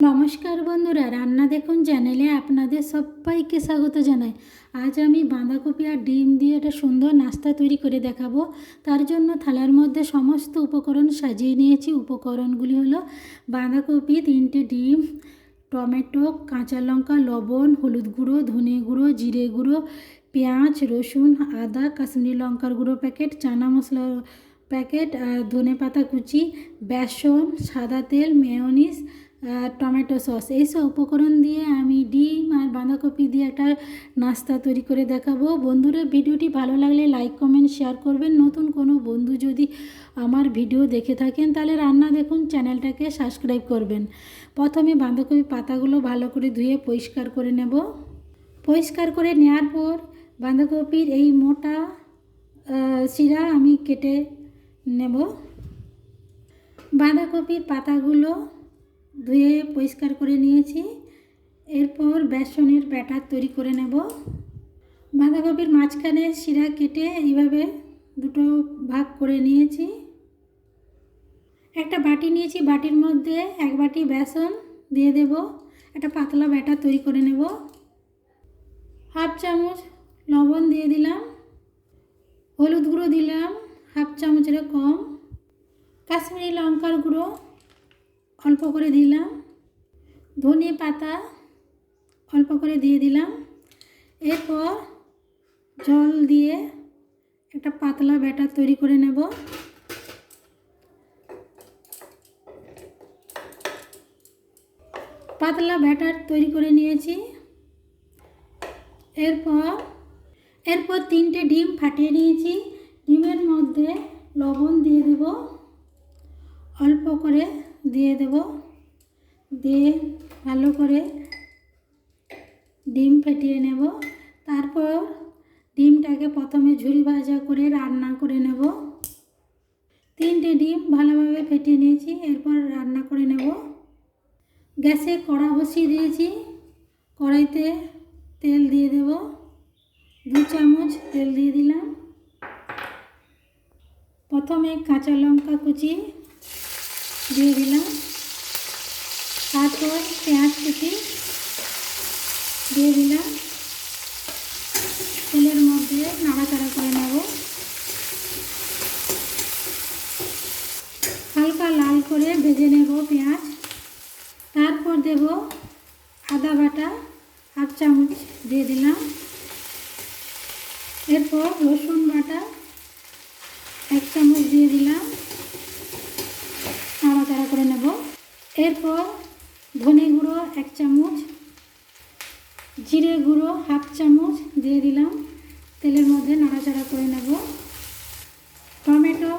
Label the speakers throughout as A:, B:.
A: নমস্কার বন্ধুরা, রান্না দেখুন চ্যানেলে আপনাদের সবাইকে স্বাগত জানাই। আজ আমি বাঁধাকপি আর ডিম দিয়ে একটা সুন্দর নাস্তা তৈরি করে দেখাবো। তার জন্য থালার মধ্যে সমস্ত উপকরণ সাজিয়ে নিয়েছি। উপকরণগুলি হলো বাঁধাকপি, তিনটে ডিম, টমেটো, কাঁচা লঙ্কা, লবণ, হলুদ গুঁড়ো, ধনে গুঁড়ো, জিরে গুঁড়ো, পেঁয়াজ, রসুন, আদা, কাশ্মীরি লঙ্কার গুঁড়ো প্যাকেট, চানা মশলা প্যাকেট আর ধনে পাতা কুচি, বেসন, সাদা তেল মেয়নিস টমেটো সস। এইসব উপকরণ দিয়ে আমি ডিম আর বাঁধাকপি দিয়ে একটা নাস্তা তৈরি করে দেখাবো। বন্ধুরা, ভিডিওটি ভালো লাগলে লাইক, কমেন্ট, শেয়ার করবেন। নতুন কোনো বন্ধু যদি আমার ভিডিও দেখে থাকেন, তাহলে রান্না দেখুন, চ্যানেলটাকে সাবস্ক্রাইব করবেন। প্রথমে বাঁধাকপি পাতাগুলো ভালো করে ধুয়ে পরিষ্কার করে নেব। পরিষ্কার করে নেওয়ার পর বাঁধাকপির এই মোটা শিরা আমি কেটে নেব। বাঁধাকপির পাতাগুলো ধুয়ে পরিষ্কার করে নিয়েছি। এরপর বেসনের ব্যাটার তৈরি করে নেব। বাঁধাকপির মাঝখানে শিরা কেটে এইভাবে দুটো ভাগ করে নিয়েছি। একটা বাটি নিয়েছি, বাটির মধ্যে এক বাটি বেসন দিয়ে দেব। একটা পাতলা ব্যাটার তৈরি করে নেব। হাফ চামচ লবণ দিয়ে দিলাম। হলুদ গুঁড়ো দিলাম। হাফ চামচের কম। কাশ্মীরি লঙ্কার গুঁড়ো অল্প করে দিলাম। ধনে পাতা অল্প করে দিয়ে দিলাম। এরপর জল দিয়ে একটা পাতলা ব্যাটার তৈরি করে নেব। পাতলা ব্যাটার তৈরি করে নিয়েছি। এরপর এরপর তিনটে ডিম ফাটিয়ে নিয়েছি। ডিমের মধ্যে লবণ দিয়ে দেব। অল্প করে দিয়ে দেব। দিয়ে ভালো করে ডিম ফেটিয়ে নেব। তারপর ডিমটাকে প্রথমে ঝুরি ভাজা করে রান্না করে নেব। তিনটে ডিম ভালোভাবে ফেটিয়ে নিয়েছি, এরপর রান্না করে নেব। গ্যাসে কড়া বসিয়ে দিয়েছি। কড়াইতে তেল দিয়ে দেব। দু চামচ তেল দিয়ে দিলাম। প্রথমে কাঁচা লঙ্কা কুচি দিয়ে দিলাম। তারপর পেঁয়াজ কুচি দিয়ে দিলাম। তেলের মধ্যে নাড়াচাড়া করে নেব। হালকা লাল করে ভেজে নেব পেঁয়াজ। তারপর দেব আদা বাটা, হাফ চামচ দিয়ে দিলাম। এরপর রসুন বাটা এক দিয়ে দিলাম। নাড়াচাড়া করে নেব। এরপর ধনে গুঁড়ো এক চামচ, জিরে গুঁড়ো হাফ চামচ দিয়ে দিলাম। তেলের মধ্যে নাড়াচাড়া করে নেব। টমেটো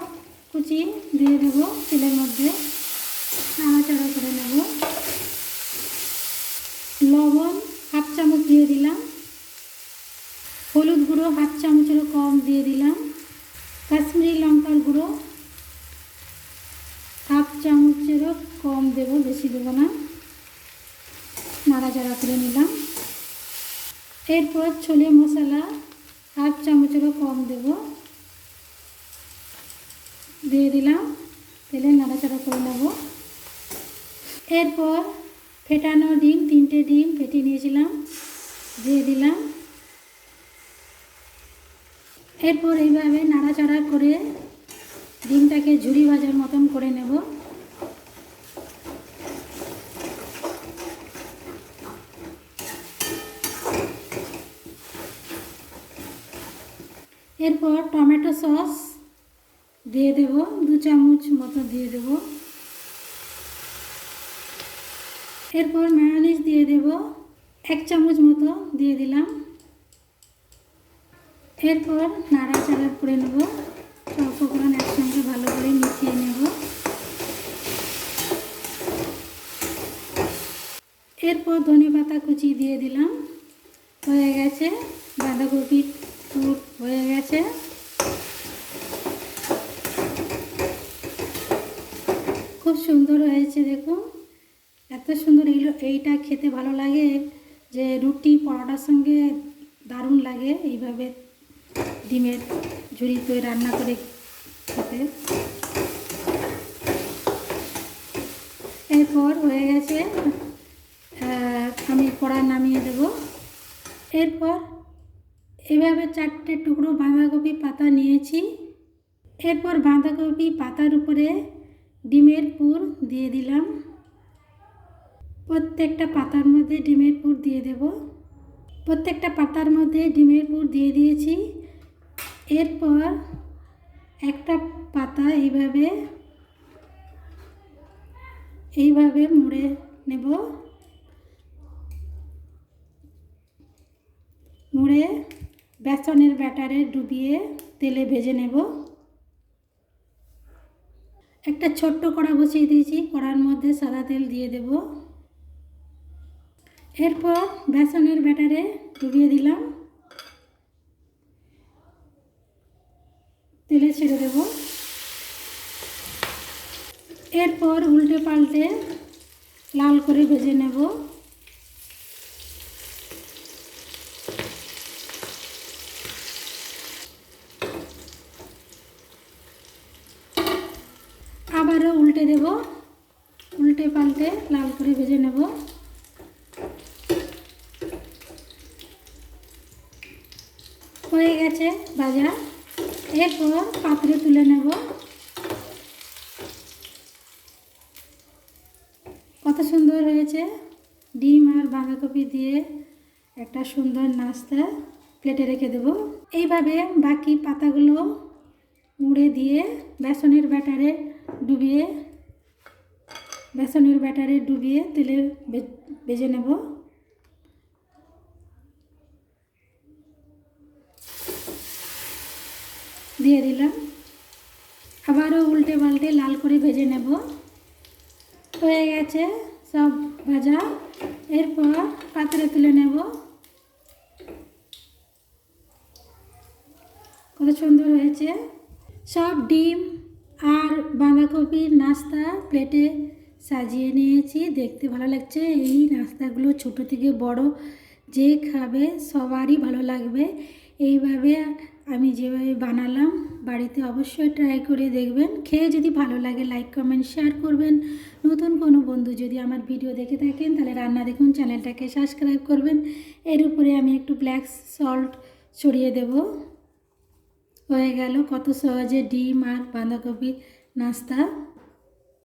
A: কুচি দিয়ে দেব তেলের মধ্যে। নাড়াচাড়া করে নেব। লবণ হাফ চামচ দিয়ে দিলাম। হলুদ গুঁড়ো হাফ চামচেরও কম দিয়ে দিলাম কাশ্মীরি লঙ্কার গুঁড়ো হাফ চামচেরও কম দেবো, বেশি দেবো না। নাড়াচাড়া করে নিলাম। এরপর ছোলে মশলা হাফ চামচেরও কম দেব। দিয়ে দিলাম, তেলে নাড়াচাড়া করে নেব। এরপর ফেটানো ডিম, তিনটে ডিম ফেটে নিয়েছিলাম, দিয়ে দিলাম। এরপর এইভাবে নাড়াচাড়া করে ডিমটাকে ঝুরি ভাজার মতন করে নেব। এরপর টমেটো সস দিয়ে দেব, দু চামচ মতো দিয়ে দেব। এরপর ম্যায়োনিজ দিয়ে দেব, এক চামচ মতো দিয়ে দিলাম। এরপর নাড়াচাড়া করে নেব সব উপকরণ একসঙ্গে ভালো করে মিশিয়ে নেব। এরপর ধনে পাতা কুচি দিয়ে দিলাম, হয়ে গেছে বাঁধাকপির পুর হয়ে গেছে খুব সুন্দর দেখুন এত সুন্দর এইগুলো এইটা খেতে ভালো লাগে যে রুটি পরোটার সঙ্গে দারুণ লাগে এইভাবে ডিমের ঝুড়ি তৈরি রান্না করে খেতে। এরপর হয়ে গেছে আমি কড়া নামিয়ে দেব। এরপর এভাবে চারটে টুকরো বাঁধাকপি পাতা নিয়েছি। এরপর বাঁধাকপি পাতার উপরে ডিমের পুর দিয়ে দিলাম। প্রত্যেকটা পাতার মধ্যে ডিমের পুর দিয়ে দেব। প্রত্যেকটা পাতার মধ্যে ডিমের পুর দিয়ে দিয়েছি। এরপর একটা পাতা এইভাবে এইভাবে মুড়ে নেব। মুড়ে বেসনের ব্যাটারে ডুবিয়ে তেলে ভেজে নেব। একটা ছোট্ট কড়া বসিয়ে দিয়েছি। কড়ার মধ্যে সাদা তেল দিয়ে দেব। এরপর বেসনের ব্যাটারে ডুবিয়ে দিলাম। তেলে ছেড়ে দেব। এরপর উল্টে পাল্টে লাল করে ভেজে নেব আবারও উল্টে দেব উল্টে পাল্টে লাল করে ভেজে নেব হয়ে গেছে ভাজা এরপর পাত্রে তুলে নেব। কত সুন্দর হয়েছে। ডিম আর বাঁধাকপি দিয়ে একটা সুন্দর নাস্তা প্লেটে রেখে দেব। এইভাবে বাকি পাতাগুলো মুড়ে দিয়ে বেসনের ব্যাটারে ডুবিয়ে বেসনের ব্যাটারে ডুবিয়ে তেলে বে- ভেজে নেব। দিয়ে দিলাম। আবারও উল্টে পাল্টে লাল করে ভেজে নেব। হয়ে গেছে সব ভাজা। এরপর পাত্রে তুলে নেব। কত সুন্দর হয়েছে। সব ডিম আর বাঁধাকপির নাস্তা প্লেটে সাজিয়ে নিয়েছি। দেখতে ভালো লাগছে। এই নাস্তাগুলো ছোট থেকে বড় যে খাবে সবারই ভালো লাগবে। এইভাবে আমি যেভাবে বানালাম, বাড়িতে অবশ্যই ট্রাই করে দেখবেন। খেয়ে যদি ভালো লাগে লাইক কমেন্ট শেয়ার করবেন। নতুন কোনো বন্ধু যদি আমার ভিডিও দেখে থাকেন, তাহলে রান্না দেখুন, চ্যানেলটাকে সাবস্ক্রাইব করবেন। এর উপরে আমি একটু ব্ল্যাক সল্ট ছড়িয়ে দেব। হয়ে গেল, কত সহজে ডিম আর বাঁধাকপি নাস্তা।